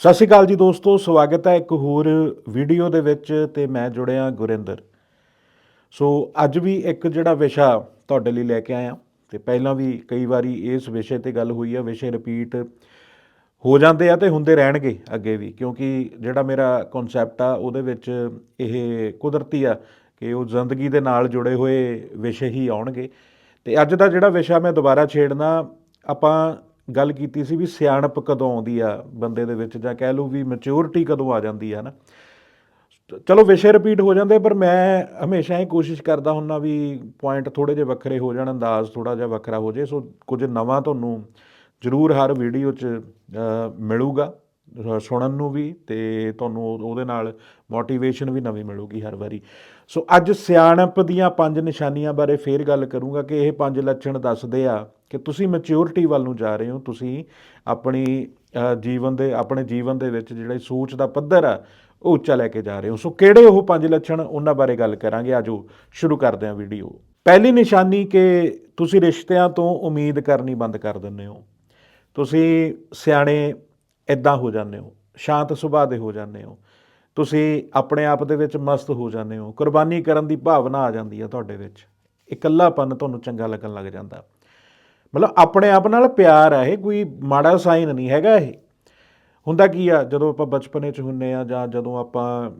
ਸਤਿ ਸ਼੍ਰੀ ਅਕਾਲ ਜੀ ਦੋਸਤੋ, ਸਵਾਗਤ ਹੈ ਇੱਕ ਹੋਰ ਵੀਡੀਓ ਦੇ ਵਿੱਚ ਤੇ ਮੈਂ ਜੁੜਿਆ ਗੁਰਿੰਦਰ। ਸੋ ਅੱਜ ਵੀ ਇੱਕ ਜਿਹੜਾ ਵਿਸ਼ਾ ਤੁਹਾਡੇ ਲਈ ਲੈ ਕੇ ਆਇਆ ਤੇ ਪਹਿਲਾਂ ਵੀ ਕਈ ਵਾਰੀ ਇਸ ਵਿਸ਼ੇ ਤੇ ਗੱਲ ਹੋਈ ਆ, ਵਿਸ਼ੇ ਰਿਪੀਟ ਹੋ ਜਾਂਦੇ ਆ ਤੇ ਹੁੰਦੇ ਰਹਿਣਗੇ ਅੱਗੇ ਵੀ, ਕਿਉਂਕਿ ਜਿਹੜਾ ਮੇਰਾ ਕਨਸੈਪਟ ਆ, ਉਹਦੇ ਵਿੱਚ ਇਹ ਕੁਦਰਤੀ ਆ ਕਿ ਉਹ ਜ਼ਿੰਦਗੀ ਦੇ ਨਾਲ ਜੁੜੇ ਹੋਏ ਵਿਸ਼ੇ ਹੀ ਆਉਣਗੇ। ਤੇ ਅੱਜ ਦਾ ਜਿਹੜਾ ਵਿਸ਼ਾ ਮੈਂ ਦੁਬਾਰਾ ਛੇੜਨਾ, ਆਪਾਂ ਗੱਲ ਕੀਤੀ ਸੀ ਵੀ ਸਿਆਣਪ ਕਦੋਂ ਆਉਂਦੀ ਆ ਬੰਦੇ ਦੇ ਵਿੱਚ ਜਾਂ ਕਹਿ ਲਓ ਵੀ ਮੈਚੁਰਿਟੀ ਕਦੋਂ ਆ ਜਾਂਦੀ ਆ ਨਾ ਚਲੋ ਵਿਸ਼ੇ ਰਿਪੀਟ ਹੋ ਜਾਂਦੇ ਪਰ ਮੈਂ ਹਮੇਸ਼ਾ ਹੀ ਕੋਸ਼ਿਸ਼ ਕਰਦਾ ਹੁੰਨਾ ਵੀ ਪੁਆਇੰਟ ਥੋੜੇ ਜਿਹੇ ਵੱਖਰੇ ਹੋ ਜਾਣ ਅੰਦਾਜ਼ ਥੋੜਾ ਜਿਹਾ ਵੱਖਰਾ ਹੋ ਜੇ ਸੋ ਕੁਝ ਨਵਾਂ ਤੁਹਾਨੂੰ ਜ਼ਰੂਰ ਹਰ ਵੀਡੀਓ 'ਚ ਅ, ਮਿਲੂਗਾ ਸੁਣਨ ਨੂੰ ਵੀ ਤੇ ਤੁਹਾਨੂੰ ਉਹਦੇ ਨਾਲ ਮੋਟੀਵੇਸ਼ਨ ਵੀ ਨਵੀਂ ਮਿਲੂਗੀ ਹਰ ਵਾਰੀ। ਸੋ ਅੱਜ ਸਿਆਣਪ ਦੀਆਂ ਪੰਜ ਨਿਸ਼ਾਨੀਆਂ ਬਾਰੇ ਫੇਰ ਗੱਲ ਕਰੂੰਗਾ ਕਿ ਇਹ ਪੰਜ ਲੱਛਣ ਦੱਸਦੇ ਆ ਕਿ ਤੁਸੀਂ ਮੈਚੁਰਿਟੀ ਵੱਲ ਨੂੰ ਜਾ ਰਹੇ ਹੋ, ਤੁਸੀਂ ਆਪਣੀ ਜੀਵਨ ਦੇ, ਆਪਣੇ ਜੀਵਨ ਦੇ ਵਿੱਚ ਜਿਹੜਾ ਸੋਚ ਦਾ ਪੱਧਰ ਆ, ਉਹ ਉੱਚਾ ਲੈ ਕੇ ਜਾ ਰਹੇ ਹੋ। ਸੋ ਕਿਹੜੇ ਉਹ ਪੰਜ ਲੱਛਣ ਉਹਨਾਂ ਬਾਰੇ ਗੱਲ ਕਰਾਂਗੇ, ਆਜੋ ਸ਼ੁਰੂ ਕਰਦੇ ਹਾਂ ਵੀਡੀਓ ਪਹਿਲੀ ਨਿਸ਼ਾਨੀ ਕਿ ਤੁਸੀਂ ਰਿਸ਼ਤਿਆਂ ਤੋਂ ਉਮੀਦ ਕਰਨੀ ਬੰਦ ਕਰ ਦਿੰਦੇ ਹੋ। ਤੁਸੀਂ ਸਿਆਣੇ ਇਦਾਂ ਹੋ ਜਾਂਦੇ ਹੋ, ਸ਼ਾਂਤ ਸੁਭਾਅ ਦੇ ਹੋ ਜਾਂਦੇ ਹੋ। ਤੁਸੀਂ ਆਪਣੇ ਆਪ ਦੇ ਵਿੱਚ ਮਸਤ ਹੋ ਜਾਂਦੇ ਹੋ। ਕੁਰਬਾਨੀ ਕਰਨ ਦੀ ਭਾਵਨਾ ਆ ਜਾਂਦੀ ਹੈ ਤੁਹਾਡੇ ਵਿੱਚ। ਇਕੱਲਾਪਨ ਤੁਹਾਨੂੰ ਚੰਗਾ ਲੱਗਣ ਲੱਗ ਜਾਂਦਾ। ਮਤਲਬ ਆਪਣੇ ਆਪ ਨਾਲ ਪਿਆਰ ਹੈ ਇਹ, ਕੋਈ ਮਾੜਾ ਸਾਈਨ ਨਹੀਂ ਹੈਗਾ ਇਹ। ਹੁੰਦਾ ਕੀ ਆ, ਜਦੋਂ ਆਪਾਂ ਬਚਪਨੇ 'ਚ ਹੁੰਨੇ ਆ ਜਾਂ ਜਦੋਂ ਆਪਾਂ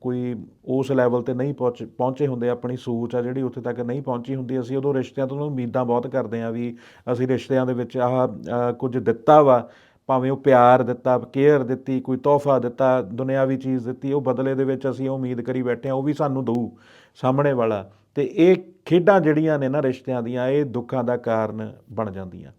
ਕੋਈ ਉਸ ਲੈਵਲ ਤੇ ਨਹੀਂ ਪਹੁੰਚ, ਪਹੁੰਚੇ ਹੁੰਦੇ, ਆਪਣੀ ਸੋਚ ਆ ਜਿਹੜੀ ਉੱਥੇ ਤੱਕ ਨਹੀਂ ਪਹੁੰਚੀ ਹੁੰਦੀ, ਅਸੀਂ ਉਦੋਂ ਰਿਸ਼ਤਿਆਂ ਤੋਂ ਉਮੀਦਾਂ ਬਹੁਤ ਕਰਦੇ ਆ ਵੀ ਅਸੀਂ ਰਿਸ਼ਤਿਆਂ ਦੇ ਵਿੱਚ ਆਹ ਕੁਝ ਦਿੱਤਾ ਵਾ। ਭਾਵੇਂ ਉਹ ਪਿਆਰ ਦਿੱਤਾ ਕੇਅਰ ਦਿੱਤੀ, ਕੋਈ ਤੋਹਫਾ ਦਿੱਤਾ, ਦੁਨਿਆਵੀ ਚੀਜ਼ ਦਿੱਤੀ, ਉਹ ਬਦਲੇ ਦੇ ਵਿੱਚ ਅਸੀਂ ਉਮੀਦ ਕਰੀ ਬੈਠੇ ਆ ਉਹ ਵੀ ਸਾਨੂੰ ਦਊ, ਸਾਹਮਣੇ ਵਾਲਾ। ਤੇ ਇਹ ਖੇਡਾਂ ਜਿਹੜੀਆਂ ਨੇ ਨਾ ਰਿਸ਼ਤਿਆਂ ਦੀਆਂ, ਇਹ ਦੁੱਖਾਂ ਦਾ ਕਾਰਨ ਬਣ ਜਾਂਦੀਆਂ।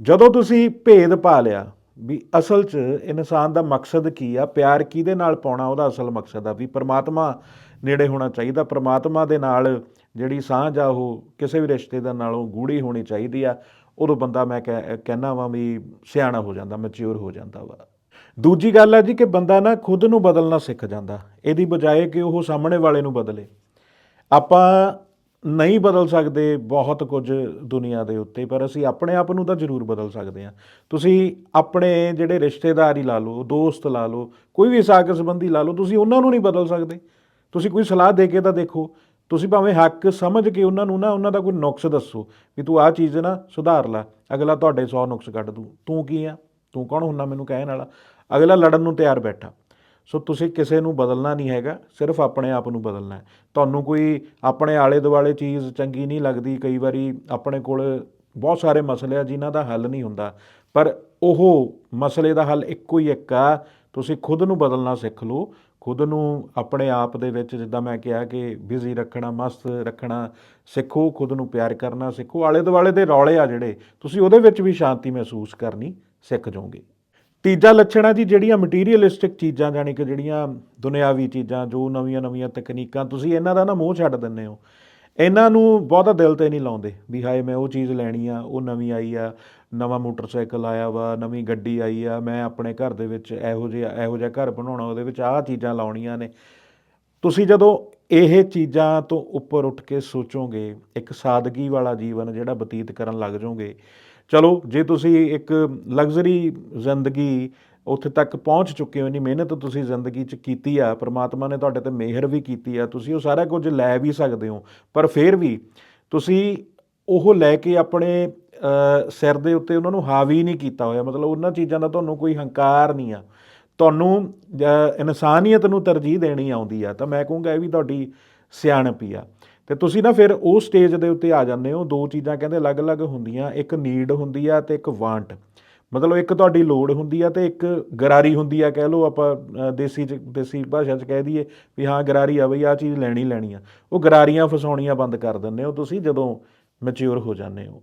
ਜਦੋਂ ਤੁਸੀਂ ਭੇਦ ਪਾ ਲਿਆ ਵੀ ਅਸਲ 'ਚ ਇਨਸਾਨ ਦਾ ਮਕਸਦ ਕੀ ਆ, ਪਿਆਰ ਕਿਹਦੇ ਨਾਲ ਪਾਉਣਾ, ਉਹਦਾ ਅਸਲ ਮਕਸਦ ਆ, ਵੀ ਪਰਮਾਤਮਾ ਨੇੜੇ ਹੋਣਾ ਚਾਹੀਦਾ, ਪਰਮਾਤਮਾ ਦੇ ਨਾਲ ਜਿਹੜੀ ਸਾਂਝ ਆ, ਉਹ ਕਿਸੇ ਵੀ ਰਿਸ਼ਤੇ ਦੇ ਨਾਲੋਂ ਗੂੜੀ ਹੋਣੀ ਚਾਹੀਦੀ ਆ ਉਦੋਂ ਬੰਦਾ ਮੈਂ ਕਹਿ- ਕਹਿਣਾ ਵਾਂ ਵੀ ਸਿਆਣਾ ਹੋ ਜਾਂਦਾ ਮੈਚੁਰ ਹੋ ਜਾਂਦਾ ਵਾ। ਦੂਜੀ ਗੱਲ ਹੈ ਜੀ ਕਿ ਬੰਦਾ ਨਾ ਖੁਦ ਨੂੰ ਬਦਲਣਾ ਸਿੱਖ ਜਾਂਦਾ। ਇਹਦੀ ਬਜਾਏ ਕਿ ਉਹ ਸਾਹਮਣੇ ਵਾਲੇ ਨੂੰ ਬਦਲੇ। ਆਪਾਂ ਨਹੀਂ ਬਦਲ ਸਕਦੇ ਬਹੁਤ ਕੁਝ ਦੁਨੀਆ ਦੇ ਉੱਤੇ, ਪਰ ਅਸੀਂ ਆਪਣੇ ਆਪ ਨੂੰ ਤਾਂ ਜ਼ਰੂਰ ਬਦਲ ਸਕਦੇ ਹਾਂ। ਤੁਸੀਂ ਆਪਣੇ ਜਿਹੜੇ ਰਿਸ਼ਤੇਦਾਰ ਹੀ ਲਾ ਲਓ, ਦੋਸਤ ਲਾ ਲਓ, ਕੋਈ ਵੀ ਸਾਕ ਸੰਬੰਧੀ ਲਾ ਲਓ, ਤੁਸੀਂ ਉਹਨਾਂ ਨੂੰ ਨਹੀਂ ਬਦਲ ਸਕਦੇ। ਤੁਸੀਂ ਕੋਈ ਸਲਾਹ ਦੇ ਕੇ ਤਾਂ ਦੇਖੋ ਤੁਸੀਂ ਭਾਵੇਂ ਹੱਕ ਸਮਝ ਕੇ ਉਹਨਾਂ ਨੂੰ ਨਾ, ਉਹਨਾਂ ਦਾ ਕੋਈ ਨੁਕਸ ਦੱਸੋ ਵੀ ਤੂੰ ਆਹ ਚੀਜ਼ ਨਾ ਸੁਧਾਰ ਲੈ। ਅਗਲਾ ਤੁਹਾਡੇ 100 ਨੁਕਸ ਕੱਢ ਦੂ। ਤੂੰ ਕੀ ਆ? ਤੂੰ ਕੌਣ ਹੁੰਨਾ ਮੈਨੂੰ ਕਹਿਣ ਵਾਲਾ? ਅਗਲਾ ਲੜਨ ਨੂੰ ਤਿਆਰ ਬੈਠਾ। ਸੋ ਤੁਸੀਂ ਕਿਸੇ ਨੂੰ ਬਦਲਣਾ ਨਹੀਂ ਹੈਗਾ, ਸਿਰਫ ਆਪਣੇ ਆਪ ਨੂੰ ਬਦਲਣਾ ਹੈ। ਤੁਹਾਨੂੰ ਕੋਈ ਆਪਣੇ ਆਲੇ ਦੁਆਲੇ ਚੀਜ਼ ਚੰਗੀ ਨਹੀਂ ਲੱਗਦੀ। ਕਈ ਵਾਰੀ ਆਪਣੇ ਕੋਲ ਬਹੁਤ ਸਾਰੇ ਮਸਲੇ ਆ ਜਿਨ੍ਹਾਂ ਦਾ ਹੱਲ ਨਹੀਂ ਹੁੰਦਾ। ਪਰ ਉਹ ਮਸਲੇ ਦਾ ਹੱਲ ਇੱਕੋ ਹੀ ਇੱਕ ਆ। ਤੁਸੀਂ ਖੁਦ ਨੂੰ ਬਦਲਣਾ ਸਿੱਖ ਲਓ। ਖੁਦ ਨੂੰ ਆਪਣੇ ਆਪ ਦੇ ਵਿੱਚ ਜਿੱਦਾਂ ਮੈਂ ਕਿਹਾ ਕਿ ਬਿਜ਼ੀ ਰੱਖਣਾ, ਮਸਤ ਰੱਖਣਾ, ਸਿੱਖੋ, ਖੁਦ ਨੂੰ ਪਿਆਰ ਕਰਨਾ, ਸਿੱਖੋ ਆਲੇ ਦੁਆਲੇ ਦੇ ਰੌਲੇ ਆ ਜਿਹੜੇ, ਤੁਸੀਂ ਉਹਦੇ ਵਿੱਚ ਵੀ ਸ਼ਾਂਤੀ ਮਹਿਸੂਸ ਕਰਨੀ ਸਿੱਖ ਜਾਓਗੇ। ਤੀਜਾ ਲੱਛਣ ਆ ਜੀ, ਜਿਹੜੀਆਂ ਮਟੀਰੀਅਲਿਸਟਿਕ ਚੀਜ਼ਾਂ ਜਾਨੀ ਕਿ ਜਿਹੜੀਆਂ ਦੁਨਿਆਵੀ ਚੀਜ਼ਾਂ, ਜੋ ਨਵੀਆਂ-ਨਵੀਆਂ ਤਕਨੀਕਾਂ, ਤੁਸੀਂ ਇਹਨਾਂ ਦਾ ਨਾ ਮੋਹ ਛੱਡ ਦਿੰਦੇ ਹੋ। ਇਹਨਾਂ ਨੂੰ ਬਹੁਤਾ ਦਿਲ ਤੇ ਨਹੀਂ ਲਾਉਂਦੇ ਵੀ ਹਾਏ ਮੈਂ ਉਹ ਚੀਜ਼ ਲੈਣੀ ਆ, ਉਹ ਨਵੀਂ ਆਈ ਆ, ਨਵਾਂ ਮੋਟਰਸਾਈਕਲ ਆਇਆ ਵਾ, ਨਵੀਂ ਗੱਡੀ ਆਈ ਆ, ਮੈਂ ਆਪਣੇ ਘਰ ਦੇ ਵਿੱਚ ਇਹੋ ਜਿਹਾ ਇਹੋ ਜਿਹਾ ਘਰ ਬਣਾਉਣਾ, ਉਹਦੇ ਵਿੱਚ ਆਹ ਚੀਜ਼ਾਂ ਲਾਉਣੀਆਂ ਨੇ। ਤੁਸੀਂ ਜਦੋਂ ਇਹ ਚੀਜ਼ਾਂ ਤੋਂ ਉੱਪਰ ਉੱਠ ਕੇ ਸੋਚੋਗੇ, ਇੱਕ ਸਾਦਗੀ ਵਾਲਾ ਜੀਵਨ ਜਿਹੜਾ ਬਤੀਤ ਕਰਨ ਲੱਗ ਜਾਓਗੇ, ਚਲੋ ਜੇ ਤੁਸੀਂ ਇੱਕ ਲਗਜ਼ਰੀ ਜ਼ਿੰਦਗੀ ਉੱਥੇ ਤੱਕ ਪਹੁੰਚ ਚੁੱਕੇ ਹੋ, ਇੰਨੀ ਮਿਹਨਤ ਤੁਸੀਂ ਜ਼ਿੰਦਗੀ 'ਚ ਕੀਤੀ ਆ, ਪ੍ਰਮਾਤਮਾ ਨੇ ਤੁਹਾਡੇ ਤੇ ਮਿਹਰ ਵੀ ਕੀਤੀ ਆ, ਤੁਸੀਂ ਉਹ ਸਾਰਾ ਕੁਝ ਲੈ ਵੀ ਸਕਦੇ ਹੋ, ਪਰ ਫਿਰ ਵੀ ਤੁਸੀਂ ਉਹ ਲੈ ਕੇ ਆਪਣੇ ਸਿਰ ਦੇ ਉੱਤੇ ਉਹਨਾਂ ਨੂੰ ਹਾਵੀ ਨਹੀਂ ਕੀਤਾ ਹੋਇਆ, ਮਤਲਬ ਉਹਨਾਂ ਚੀਜ਼ਾਂ ਦਾ ਤੁਹਾਨੂੰ ਕੋਈ ਹੰਕਾਰ ਨਹੀਂ ਆ, ਤੁਹਾਨੂੰ ਇਨਸਾਨੀਅਤ ਨੂੰ ਤਰਜੀਹ ਦੇਣੀ ਆਉਂਦੀ ਆ, ਤਾਂ ਮੈਂ ਕਹੂੰਗਾ ਇਹ ਵੀ ਤੁਹਾਡੀ ਸਿਆਣਪੀ ਆ, ਤੇ ਤੁਸੀਂ ਨਾ ਫਿਰ ਉਹ ਸਟੇਜ ਦੇ ਉੱਤੇ ਆ ਜਾਂਦੇ ਹੋ, ਦੋ ਚੀਜ਼ਾਂ ਕਹਿੰਦੇ ਅਲੱਗ-ਅਲੱਗ ਹੁੰਦੀਆਂ, ਇੱਕ ਨੀਡ ਹੁੰਦੀ ਆ ਤੇ ਇੱਕ ਵਾਂਟ ਮਤਲਬ ਇੱਕ ਤੁਹਾਡੀ ਲੋੜ ਹੁੰਦੀ ਆ ਤੇ ਇੱਕ ਗਰਾਰੀ ਹੁੰਦੀ ਆ, ਕਹਿ ਲਓ ਆਪਾਂ ਦੇਸੀ ਚ, ਦੇਸੀ ਭਾਸ਼ਾ 'ਚ ਕਹਿ ਦਈਏ ਵੀ ਹਾਂ, ਗਰਾਰੀ ਆ ਬਈ ਆ ਚੀਜ਼ ਲੈਣੀ ਲੈਣੀ ਆ। ਉਹ ਗਰਾਰੀਆਂ ਫਸਾਉਣੀਆਂ ਬੰਦ ਕਰ ਦਿੰਦੇ ਹੋ ਤੁਸੀਂ ਜਦੋਂ ਮੈਚੁਰ ਹੋ ਜਾਂਦੇ ਹੋ।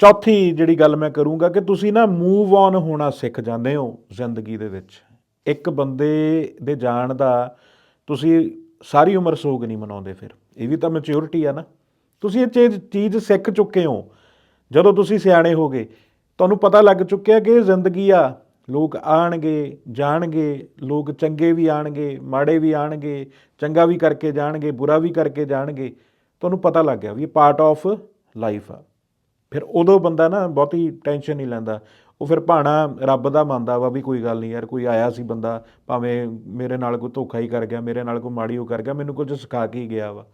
ਚੌਥੀ ਜਿਹੜੀ ਗੱਲ ਮੈਂ ਕਰੂੰਗਾ ਕਿ ਤੁਸੀਂ ਨਾ ਮੂਵ ਔਨ ਹੋਣਾ ਸਿੱਖ ਜਾਂਦੇ ਹੋ ਜ਼ਿੰਦਗੀ ਦੇ ਵਿੱਚ। ਇੱਕ ਬੰਦੇ ਦੇ ਜਾਣ ਦਾ ਤੁਸੀਂ ਸਾਰੀ ਉਮਰ ਸੋਗ ਨਹੀਂ ਮਨਾਉਂਦੇ ਫਿਰ। ਇਹ ਵੀ ਤਾਂ ਮੈਚੁਰਿਟੀ ਆ ਨਾ। ਤੁਸੀਂ ਇਹ ਚੀਜ਼ ਚੀਜ਼ ਸਿੱਖ ਚੁੱਕੇ ਹੋ। ਜਦੋਂ ਤੁਸੀਂ ਸਿਆਣੇ ਹੋ ਗਏ ਤੁਹਾਨੂੰ ਪਤਾ ਲੱਗ ਚੁੱਕਿਆ ਕਿ ਜ਼ਿੰਦਗੀ ਆ, ਲੋਕ ਆਣਗੇ, ਜਾਣਗੇ, ਲੋਕ ਚੰਗੇ ਵੀ ਆਣਗੇ, ਮਾੜੇ ਵੀ ਆਣਗੇ, ਚੰਗਾ ਵੀ ਕਰਕੇ ਜਾਣਗੇ, ਬੁਰਾ ਵੀ ਕਰਕੇ ਜਾਣਗੇ। ਤੁਹਾਨੂੰ ਪਤਾ ਲੱਗ ਗਿਆ ਵੀ ਇਹ ਪਾਰਟ ਆਫ ਲਾਈਫ ਆ। ਫਿਰ ਉਦੋਂ ਬੰਦਾ ਨਾ ਬਹੁਤੀ ਟੈਨਸ਼ਨ ਨਹੀਂ ਲੈਂਦਾ। ਉਹ ਫਿਰ ਭਾਣਾ ਰੱਬ ਦਾ ਮੰਨਦਾ ਵਾ ਵੀ ਕੋਈ ਗੱਲ ਨਹੀਂ ਯਾਰ, ਕੋਈ ਆਇਆ ਸੀ ਬੰਦਾ, ਭਾਵੇਂ ਮੇਰੇ ਨਾਲ ਕੋਈ ਧੋਖਾ ਹੀ ਕਰ ਗਿਆ, ਮੇਰੇ ਨਾਲ ਕੋਈ ਮਾੜੀ ਉਹ ਕਰ ਗਿਆ, ਮੈਨੂੰ ਕੁਝ ਸਿਖਾ ਕੇ ਹੀ ਗਿਆ ਵਾ।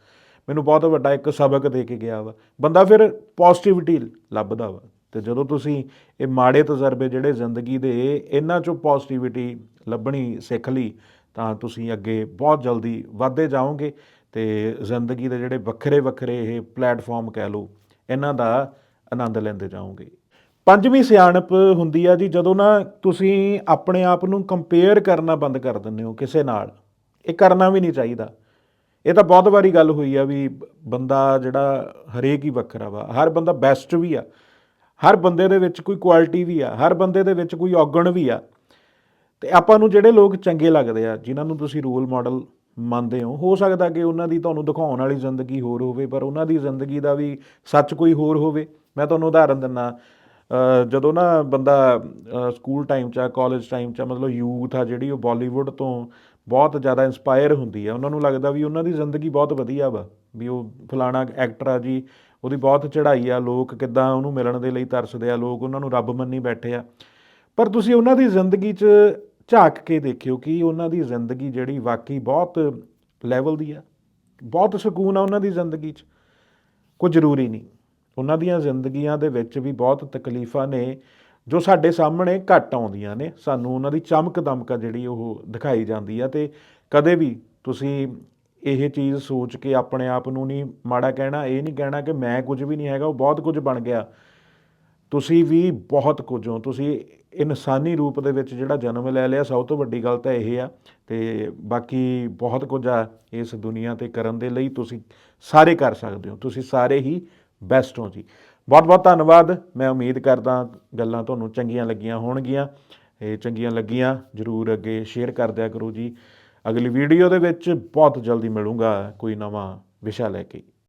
ਮੈਨੂੰ ਬਹੁਤ ਵੱਡਾ ਇੱਕ ਸਬਕ ਦੇ ਕੇ ਗਿਆ ਵਾ। ਬੰਦਾ ਫਿਰ ਪੋਜ਼ਿਟਿਵਿਟੀ ਲੱਭਦਾ ਵਾ। ਤੇ ਜਦੋਂ ਤੁਸੀਂ ਇਹ ਮਾੜੇ ਤਜਰਬੇ ਜਿਹੜੇ ਜ਼ਿੰਦਗੀ ਦੇ ਇਹਨਾਂ ਚੋਂ ਪੋਜ਼ਿਟਿਵਿਟੀ ਲੱਭਣੀ ਸਿੱਖ ਲਈ, ਤਾਂ ਤੁਸੀਂ ਅੱਗੇ ਬਹੁਤ ਜਲਦੀ ਵਧਦੇ ਜਾਓਗੇ ਤੇ ਜ਼ਿੰਦਗੀ ਦੇ ਜਿਹੜੇ ਵੱਖਰੇ ਵੱਖਰੇ ਇਹ ਪਲੇਟਫਾਰਮ ਕਹਿ ਲਓ, ਇਹਨਾਂ ਦਾ ਆਨੰਦ ਲੈਂਦੇ ਜਾਓਗੇ। ਪੰਜਵੀਂ ਸਿਆਣਪ ਹੁੰਦੀ ਆ ਜੀ, ਜਦੋਂ ਨਾ ਤੁਸੀਂ ਆਪਣੇ ਆਪ ਨੂੰ ਕੰਪੇਅਰ ਕਰਨਾ ਬੰਦ ਕਰ ਦਿੰਦੇ ਹੋ ਕਿਸੇ ਨਾਲ, ਇਹ ਕਰਨਾ ਵੀ ਨਹੀਂ ਚਾਹੀਦਾ। ਇਹ ਤਾਂ ਬਹੁਤ ਵਾਰੀ ਗੱਲ ਹੋਈ ਆ ਵੀ ਬੰਦਾ ਜਿਹੜਾ ਹਰੇਕ ਹੀ ਵੱਖਰਾ ਵਾ, ਹਰ ਬੰਦਾ ਬੈਸਟ ਵੀ ਆ ਹਰ ਬੰਦੇ ਦੇ ਵਿੱਚ ਕੋਈ ਕੁਆਲਿਟੀ ਵੀ ਆ, ਹਰ ਬੰਦੇ ਦੇ ਵਿੱਚ ਕੋਈ ਔਗਣ ਵੀ ਆ। ਤੇ ਆਪਾਂ ਨੂੰ ਜਿਹੜੇ ਲੋਕ ਚੰਗੇ ਲੱਗਦੇ ਆ, ਜਿਨ੍ਹਾਂ ਨੂੰ ਤੁਸੀਂ ਰੋਲ ਮਾਡਲ ਮੰਨਦੇ ਹੋ ਹੋ ਸਕਦਾ ਕਿ ਉਹਨਾਂ ਦੀ ਤੁਹਾਨੂੰ ਦਿਖਾਉਣ ਵਾਲੀ ਜ਼ਿੰਦਗੀ ਹੋਰ ਹੋਵੇ, ਪਰ ਉਹਨਾਂ ਦੀ ਜ਼ਿੰਦਗੀ ਦਾ ਵੀ ਸੱਚ ਕੋਈ ਹੋਰ ਹੋਵੇ। ਮੈਂ ਤੁਹਾਨੂੰ ਉਦਾਹਰਨ ਦਿੰਨਾ ਜਦੋਂ ਨਾ ਬੰਦਾ ਸਕੂਲ ਟਾਈਮ 'ਚ ਆ ਕਾਲਜ ਟਾਈਮ 'ਚ ਆ, ਮਤਲਬ ਯੂਥ ਆ ਜਿਹੜੀ, ਉਹ ਬਾਲੀਵੁੱਡ ਤੋਂ ਬਹੁਤ ਜ਼ਿਆਦਾ ਇਨਸਪਾਇਰ ਹੁੰਦੀ ਆ। ਉਹਨਾਂ ਨੂੰ ਲੱਗਦਾ ਵੀ ਉਹਨਾਂ ਦੀ ਜ਼ਿੰਦਗੀ ਬਹੁਤ ਵਧੀਆ ਵਾ, ਵੀ ਉਹ ਫਲਾਣਾ ਐਕਟਰ ਆ ਜੀ ਉਹਦੀ ਬਹੁਤ ਚੜ੍ਹਾਈ ਆ, ਲੋਕ ਕਿੱਦਾਂ ਉਹਨੂੰ ਮਿਲਣ ਦੇ ਲਈ ਤਰਸਦੇ ਆ, ਲੋਕ ਉਹਨਾਂ ਨੂੰ ਰੱਬ ਮੰਨੀ ਬੈਠੇ ਆ। ਪਰ ਤੁਸੀਂ ਉਹਨਾਂ ਦੀ ਜ਼ਿੰਦਗੀ 'ਚ ਝਾਕ ਕੇ ਦੇਖਿਓ ਕਿ ਉਹਨਾਂ ਦੀ ਜ਼ਿੰਦਗੀ ਜਿਹੜੀ ਵਾਕਈ ਬਹੁਤ ਲੈਵਲ ਦੀ ਆ, ਬਹੁਤ ਸਕੂਨ ਆ ਉਹਨਾਂ ਦੀ ਜ਼ਿੰਦਗੀ 'ਚ। ਕੋਈ ਜ਼ਰੂਰੀ ਨਹੀਂ। ਉਹਨਾਂ ਦੀਆਂ ਜ਼ਿੰਦਗੀਆਂ ਦੇ ਵਿੱਚ ਵੀ ਬਹੁਤ ਤਕਲੀਫਾਂ ਨੇ, ਜੋ ਸਾਡੇ ਸਾਹਮਣੇ ਘੱਟ ਆਉਂਦੀਆਂ ਨੇ। ਸਾਨੂੰ ਉਹਨਾਂ ਦੀ ਚਮਕ ਦਮਕ ਆ ਜਿਹੜੀ ਉਹ ਦਿਖਾਈ ਜਾਂਦੀ ਆ ਤੇ ਕਦੇ ਵੀ ਤੁਸੀਂ ਇਹ ਚੀਜ਼ ਸੋਚ ਕੇ ਆਪਣੇ ਆਪ ਨੂੰ ਨਹੀਂ ਮਾੜਾ ਕਹਿਣਾ, ਇਹ ਨਹੀਂ ਕਹਿਣਾ ਕਿ ਮੈਂ ਕੁਝ ਵੀ ਨਹੀਂ ਹੈਗਾ, ਉਹ ਬਹੁਤ ਕੁਝ ਬਣ ਗਿਆ। ਤੁਸੀਂ ਵੀ ਬਹੁਤ ਕੁਝ ਹੋ। ਤੁਸੀਂ ਇਨਸਾਨੀ ਰੂਪ ਦੇ ਵਿੱਚ ਜਿਹੜਾ ਜਨਮ ਲੈ ਲਿਆ, ਸਭ ਤੋਂ ਵੱਡੀ ਗੱਲ ਤਾਂ ਇਹ ਆ। ਤੇ ਬਾਕੀ ਬਹੁਤ ਕੁਝ ਆ ਇਸ ਦੁਨੀਆ ਤੇ ਕਰਨ ਦੇ ਲਈ ਤੁਸੀਂ ਸਾਰੇ ਕਰ ਸਕਦੇ ਹੋ। ਤੁਸੀਂ ਸਾਰੇ ਹੀ ਬੈਸਟ ਹੋ ਜੀ। ਬਹੁਤ ਬਹੁਤ ਧੰਨਵਾਦ। ਮੈਂ ਉਮੀਦ ਕਰਦਾ ਗੱਲਾਂ ਤੁਹਾਨੂੰ ਚੰਗੀਆਂ ਲੱਗੀਆਂ ਹੋਣਗੀਆਂ। ਇਹ ਚੰਗੀਆਂ ਲੱਗੀਆਂ, ਜਰੂਰ ਅੱਗੇ ਸ਼ੇਅਰ ਕਰ ਦਿਆ ਕਰੋ ਜੀ। ਅਗਲੀ ਵੀਡੀਓ ਦੇ ਵਿੱਚ ਬਹੁਤ ਜਲਦੀ ਮਿਲੂੰਗਾ ਕੋਈ ਨਵਾਂ ਵਿਸ਼ਾ ਲੈ ਕੇ।